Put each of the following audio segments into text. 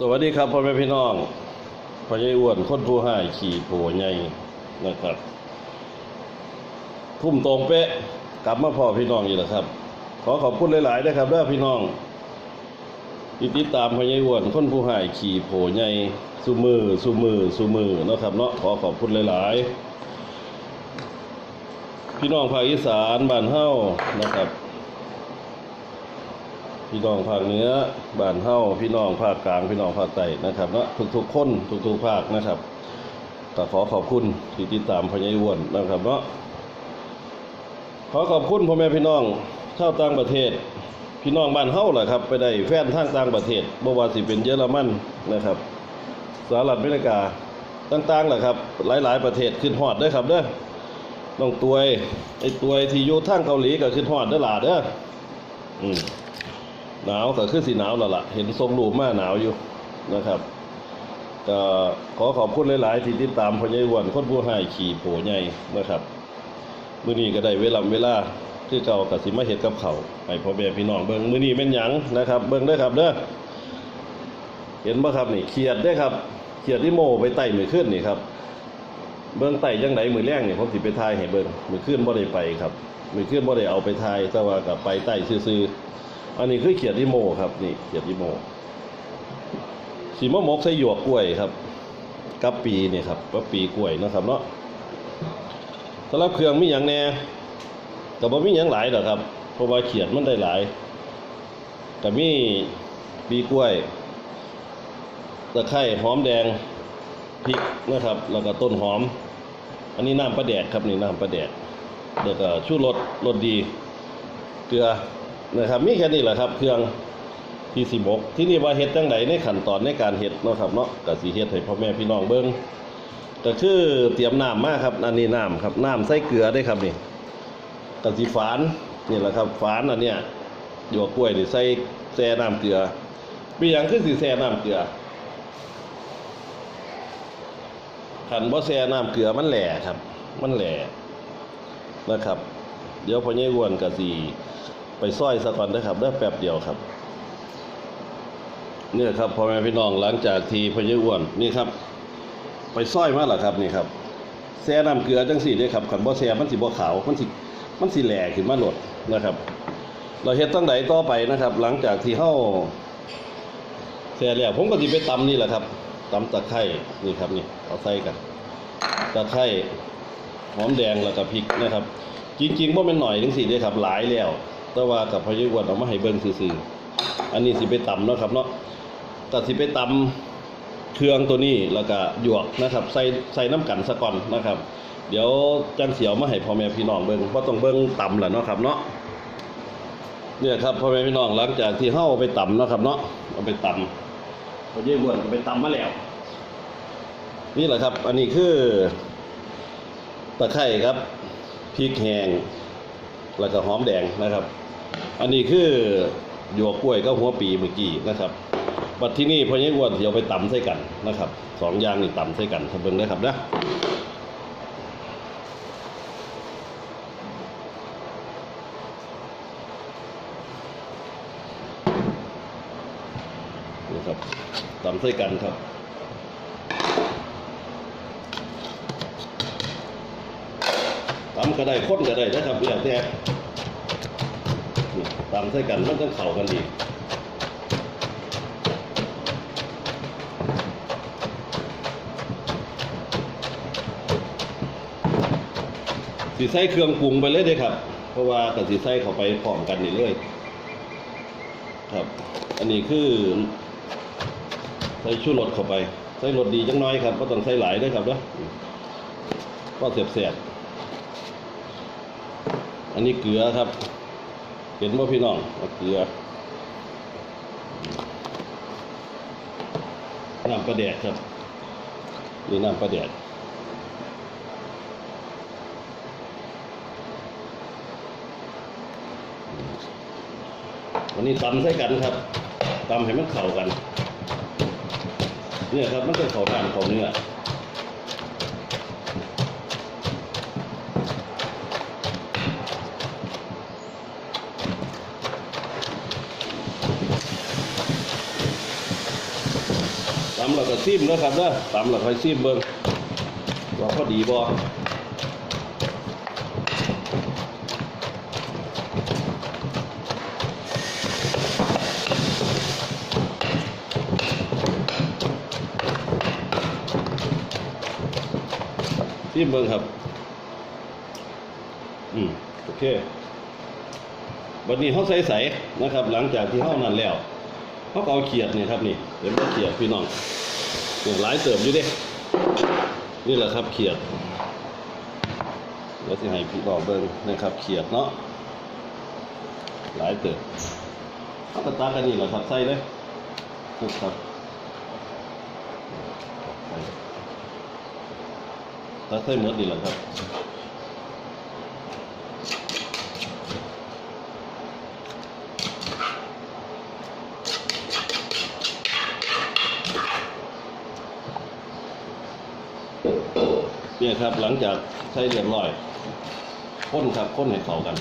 สวัสดีครับพ่อแม่พี่น้องพ่อใหญ่อ้วนคนผู้ให้ขี่โผใหญ่นะครับ ทุ่มตรงเป๊ะกลับมาพ่อพี่น้องอีกแล้วครับ ขอขอบคุณหลายๆนะครับเด้อพี่น้องที่ติดตามพ่อใหญ่อ้วนคนผู้ให้ขี่โผใหญ่สุมือสุมือสุมือนะครับเนาะขอขอบคุณหลายๆ พี่น้องภาคอีสานบ้านเฮานะครับ พี่น้องภาคเหนือบ้านเฮาพี่น้องภาคกลางพี่น้องภาคใต้นะครับเนาะทุกๆคนทุกๆภาคนะครับก็ขอขอบคุณที่ติดตามพญายวนนะครับเนาะขอขอบคุณพ่อแม่พี่น้องชาวต่างประเทศ พี่น้องบ้านเฮาแหละครับ ไปได้แฟนทางต่างประเทศบ่ว่าสิเป็นเยอรมันนะครับสหรัฐอเมริกาต่างๆแหละครับ หลายๆประเทศขึ้นฮอดด้อครับเด้อน้องตัวยไอ้ตัวยที่อยู่ทางเกาหลีก็ขึ้นฮอดเด้อล่ะเด้ออืม หนาวก็คือสีหนาวแล้วล่ะ เห็นทรงรูปมาหนาวอยู่นะครับก็ขอขอบคุณหลาย ๆ ที่ติดตามพญายอ้วนคนผู้ให้ขี่โผใหญ่นะครับมื้อนี้ก็ได้เวลาเวลาคือเก่ากับสิมาเฮ็ดกับเขาวให้พ่อแม่พี่น้องเบิ่งมื้อนี้แม่นหยังนะครับ เบิ่งเด้ครับเด้อเห็นบ่ครับนี่เขียดเด้ครับเขียดที่โมไปไต่มือขึ้นนี่ครับ เบิ่งไต่จังไดมื้อแรงนี่ผมสิไปทายให้เบิ่งมือขึ้นบ่ได้ไปครับมือขึ้นบ่ได้เอาไปทายแต่ว่าก็ไปไต่ซื่อๆ อันนี้คือเขียดดิโมครับนี่เขียดดิโมสีมะมกใส่หยวกกล้วยครับกับปีนี่ครับกับปีกล้วยนะครับเนาะสำหรับเครื่องมีอย่างแน่แต่บ่มีอย่างหลายดอกครับ เพราะว่าเขียดมันได้หลายแต่มีปีกล้วยตะไคร้หอมแดงพริกนะครับ แล้วก็ต้นหอม อันนี้น้ำปลาแดกครับนี่น้ำปลาแดกแล้วก็ชูรสรสดี เกลือ นะครับมีแค่นี้แหละครับ เครื่องที่สิบกที่นี่ว่าเฮ็ดจังไดในขั้นตอนในการเฮ็ดเนาะครับเนาะก็สิเฮ็ดให้พ่อแม่พี่น้องเบิ่งก็คือเตรียมน้ำมาครับ อันนี้น้ำครับน้ำใส่เกลือได้ครับนี่ก็สิฝานนี่แหละครับฝานอันเนี้ยหยวกกล้วยนี่ใส่แช่น้ำเกลือมีหยังคือสิแช่น้ำเกลือคันบ่แช่น้ำเกลือมันแหล่ครับ มันแหล่นะครับ เดี๋ยวพ่อใหญ่อ้วนก็สิ ไปซอยซะก่อนนะครับได้อแป๊บเดียวครับ เนี่ยครับพ่อแม่พี่น้องหลังจากทีพญอ้วนนี่ครับ ไปซอยมาแล้วครับนี่ครับแซ่น้ำเกลือจังสี่เด้อครับขันบ่แซ่มันสิบ่ขาวมันสิมันสิแหล่ขึ้นมาโหลดนะครับ เราเฮ็ดตั้งใดต่อไปนะครับ หลังจากที่เฮาแซ่แล้วผมก็สิไปตำนี่แหละครับตำตะไคร้นี่ครับนี่เอาใส่กันตะไคร้หอมแดงแล้วก็พริกนะครับ จริงๆบ่แม่นหน่อยจังสี่เด้อครับหลายแล้ว แต่ว่ากับพายุวันเอามาให้เบิ่งซื่อๆอันนี้สิไปตำเนาะครับเนาะก็สิไปตำเครื่องตัวนี้แล้วก็หยวกนะครับ ใส่ใส่น้ำกันซะก่อนนะครับ เดี๋ยวจังเสียวมาให้พ่อแม่พี่น้องเบิ่งเพราะต้องเบิ่งตำแหละเนาะครับเนาะเนี่ยครับพ่อแม่พี่น้องหลังจากที่เฮาเอาไปตำเนาะครับเนาะเอาไปตำพายุวันก็ไปตำมาแล้ว นี่แหละครับ อันนี้คือตะไคร้ครับพริกแห้ง แล้วก็หอมแดงนะครับ อันนี้คือหยวกกล้วยก็หัวปีเมื่อกี้นะครับบัดที่นี่พอยังอ้วนเดี๋ยวไปตำใส่กันนะครับสองอย่างนี่ตำใส่กันทำเบิ่งนะครับนะนะครับตำใส่กันครับ ก็ได้ข้นก็ได้นะครับแล้วแต่นี่ตำใส่กันมันต้องเข้ากันดีสีใส่เครื่องปรุงไปเลยเด้ครับ เพราะว่ากับสีใส่เข้าไปพร้อมกันนี่เลย ครับ อันนี้คือใส่ชูรสเข้าไป ใส่รสดีจังน้อยครับก็ต้องใส่หลายด้วยครับเนาะก็เสียบๆ อันนี้เกลือครับ เห็นว่าพี่น้องเอาเกลือน้ำปลาแดดครับนี่น้ำปลาแดดวันนี้ตำใส่กันครับตำให้มันเข้ากัน เนี่ยครับมันจะเข้ากันเข้าเนื้อำแล้วก็ซิมนะครับเด้อตำแล้วค่อยซิมเบิ่งว่าพอดีบ่ซิมเบิ่งครับ อืม โอเควันนี้เขาใส่ใสนะครับ หลังจากที่เขานั่นแล้ว เขาก็เอาเขียดนี่ครับนี่เดี๋ยวมาเขียดพี่น้องเนี่ยหลายเติมอยู่ด้นี่แหละครับเขียดแล้วสิให้พี่บอกเบิ้งนะครับเขียดเนาะหลายเติมเขาก็ตากันนี่แหละครับใส่เลยนี่ครับใส่ตาใส่หมดนี่แหละครับ ครับ หลังจากใช้เรียบร้อยข้นครับข้นให้เข้ากัน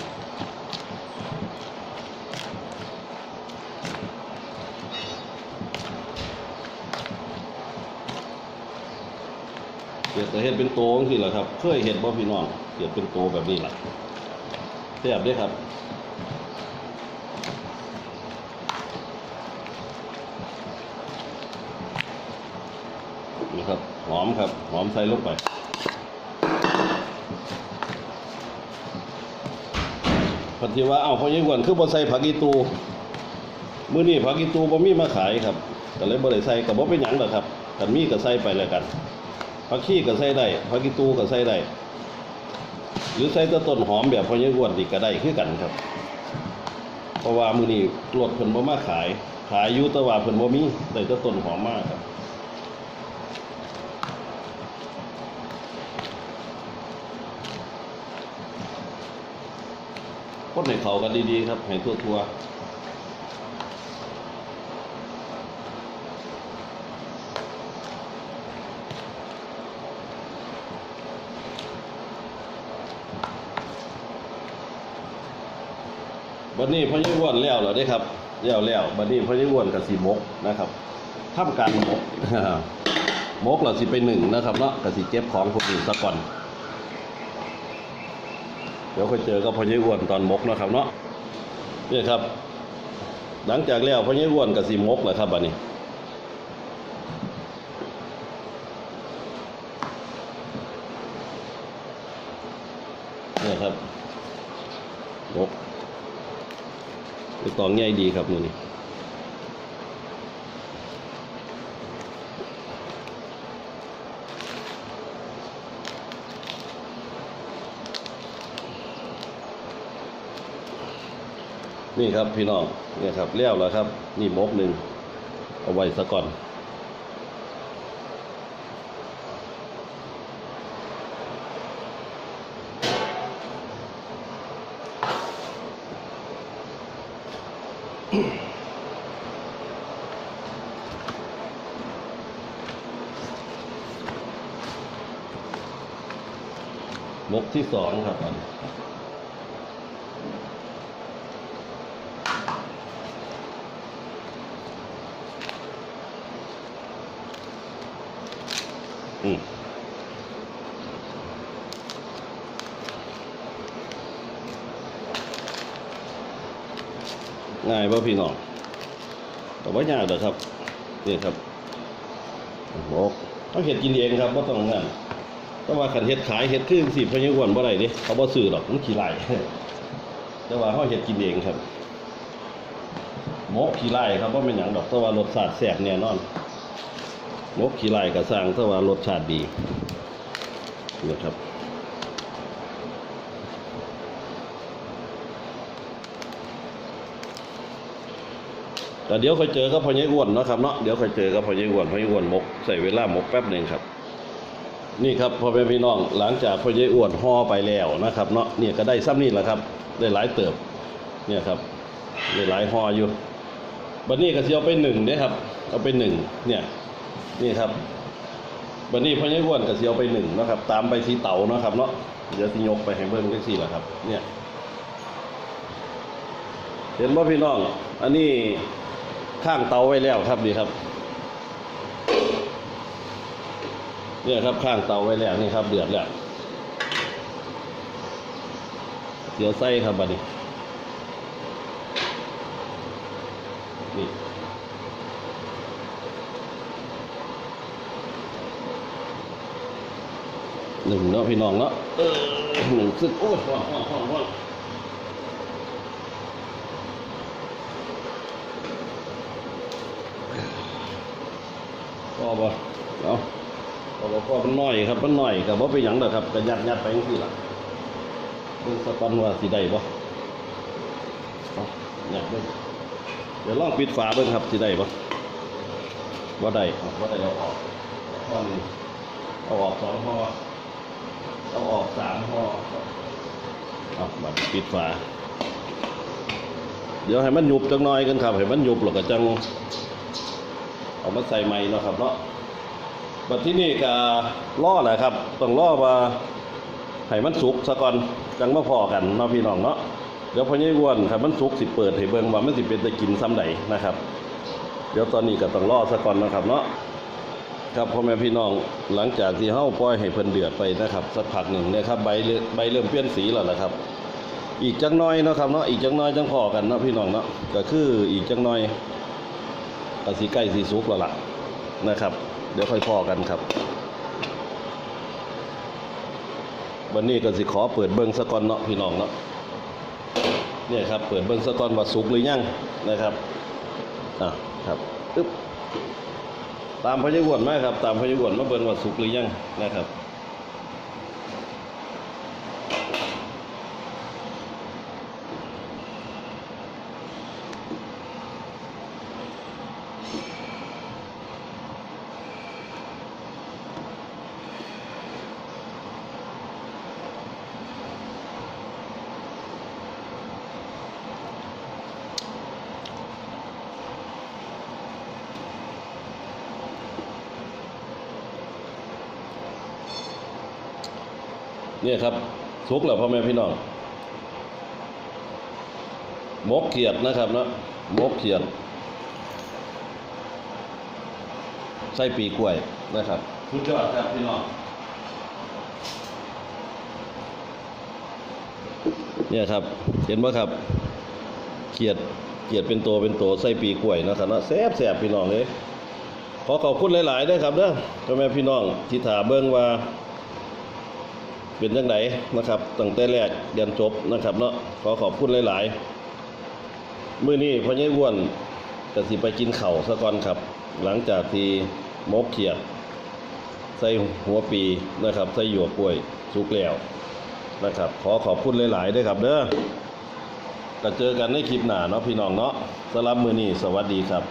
เกียดแต่เห็ดเป็นโตจังซี่แหละครับ เคยเห็ดบ่พี่น้องเกียดเป็นโตแบบนี้แหละแซ่บด้ครับนี่ครับหอมครับหอมใส่ลงไป นธิว่าเอ้าพอยังวนคือบ่ใส่ผักอีตูมื้อนี้ผักอีตูบ่มีมาขายครับก็เลยบ่ได้ใส่ก็บ่เป็นหยังดอกครับคันมีก็ใส่ไปแล้วกันผักชีก็ใส่ได้ผักอีตูก็ใส่ได้หรือใส่ต่ต้นหอมแบบพอยังวนนี่ก็ได้คือกันครับ เพราะว่ามื้อนี้รถเพิ่นบ่มาขาย ขายอยู่แต่ว่าเพิ่นบ่มีได้แต่ต้นหอมมากครับ คนให้เขากันดีๆครับให้ทั่วๆบัดนี้พอยิ่งอ้วนแล้วเหรอได้ครับแล้วแล้วบัดนี้พอยิ่งอ้วนกับสีมกนะครับทำการมกมกเราสิไปหนึ่งนะครับเนาะกับสีเก็บของพวกนี้ซะก่อน ดี๋ยวค่อยเจอกับพ่อใหญ่อ้วนตอนมกนะครับเนาะนี่ครับ หลังจากแล้วพ่อใหญ่อ้วนกับสีมกแหละครับบัดนี้นี่ครับมกตองง่ายดีครับมือนี้ นี่ครับพี่น้องเนี่ยครับเลี้ยวแล้วครับ นี่มกหนึ่งเอาไว้ซะก่อนมกที่สองครับ ง่ายป่ะพี่น้องแต่ว่ายากเด้อครับนี่ครับมกต้องเห็ดกินเองครับว่าต้องงั้นแต่ว่าขันเฮ็ดขายเฮ็ดคือสิพะยังอ้วนบ่ได้เด้เขาบ่ซื้อหรอกมันขี้ไล่แต่ว่าเฮาเฮ็ดกินเองครับหมกขี้ไล่ครับบ่แม่นหยังดอกแต่ว่ารสชาติแซ่บแน่นอนหมกขี้ไล่ก็สร้างแต่ว่ารสชาติดีนะครับ แต่เดี๋ยวค่อยเจอกับพ่อใหญ่อ้วนเนาะครับเนาะเดี๋ยวค่อยเจอกับพ่อใหญ่อ้วนพ่อใหญ่อ้วนมกใส่เวลาหมกแป๊บหนึ่งครับ นี่ครับพ่อแม่พี่น้องหลังจากพ่อใหญ่อ้วนห่อไปแล้วนะครับเนาะเนี่ยก็ได้ซ้ำนี่แหละครับ ได้หลายเติบ เนี่ยครับได้หลายห่ออยู่บัดนี้ก็สิเอาไปหนึ่งเด้ครับ เอาไปหนึ่งเนี่ยนี่ครับบัดนี้พ่อใหญ่อ้วนก็สิเอาไปหนึ่งนะครับ ตามไปที่เตานะครับเนาะเดี๋ยวสิยกไปให้เบิ่งจังซี่แหละครับ เนี่ยเห็นบ่พี่น้อง อันนี้ ข้างเตาไว้แล้วครับนี่ครับ เนี่ยครับข้างเตาไว้แล้วนี่ครับ เดือดแล้ว เดี๋ยวไส้ครับบัดนี้นี่หนึ่งเนาะพี่น้องเนาะหนึ่งซึ่งโอ้ยห้องห้องห้องห้อง พอบ่เอาพอบ่พอมันน้อยครับมันน้อยกับว่าเป็นหยังดอกครับก็ยัดยัดไปจังซี่ล่ะเบิ่งสะกอนว่าสิได้บ่เอายัดเบิ่งเดี๋ยวลองปิดฝาเบิ่งครับสิได้บ่บ่ได้เอาบ่ได้เอาออกข้อหนึงเอาออกสองห่อเอาออกสามห่อเอาบัดปิดฝาเดี๋ยวให้มันหยุบจังหน่อยกันครับให้มันหยุบแล้วก็จัง เอามาใส่ใหม่เนาะครับเนาะบัดที่นี่ก็ล่อแหละครับต้องล่อว่าให้มันสุกซะก่อนจังมาพอกันเนาะพี่น้องเนาะเดี๋ยวพอยี่อ้วนครับมันสุกสิเปิดให้เบิ่งว่ามันสิเป็นตะกินซ้ำใดนะครับ เดี๋ยวตอนนี้ก็ต้องล่อซะก่อนนะครับเนาะครับพ่อแม่พี่น้องหลังจากที่เฮาปล่อยให้เพิ่นเดือดไปนะครับสักพักหนึ่งนะครับใบใบเริ่มเปลี่ยนสีแล้วนะครับ อีกจังน้อยเนาะครับเนาะอีกจังน้อยจังพอกันเนาะพี่น้องเนาะก็คืออีกจังน้อย กสีใกล้สีสุกแล้วล่ะนะครับ เดี๋ยวค่อยพอกันครับ วันนี้ก็สิขอเปิดเบิ้งสะกอนเนาะพี่น้องเนาะเนี่ยครับเปิดเบิ้งสะกอนว่าสุกหรือยังนะครับอะครับอึ๊บตามพยากรณ์มาครับ ตามพยากรณ์มาเบิ้งว่าสุกหรือยังนะครับ เนี่ยครับสุกแล้วพ่อแม่พี่น้องมกเขียดนะครับเนาะมกเขียดไส้ปีกล้วยนะครับสุดยอดครับพี่น้องเนี่ยครับ เห็นไหมครับเขียดเขียดเป็นตัวเป็นตัวไส้ปีกล้วยนะครับเนาะแซ่บแซ่บพี่น้องเลยขอขอบคุณหลายๆด้วยครับเด้อพ่อแม่พี่น้องที่ถามเบิ่งว่า เป็นจังไดนะครับตั้งแต่แรกเรียนจบนะครับเนาะขอขอบคุณหลาย ๆ มื้อนี้พ่อใหญ่อ้วนก็สิไปกินเข้าซะก่อนครับ หลังจากที่มกเขียดใส่หัวปีนะครับใส่หยวกกล้วยสุกแล้วนะครับ ขอขอบคุณหลาย ๆ ด้วยครับเด้อก็เจอกันในคลิปหน้าเนาะพี่น้องเนาะสำหรับมื้อนี้สวัสดีครับ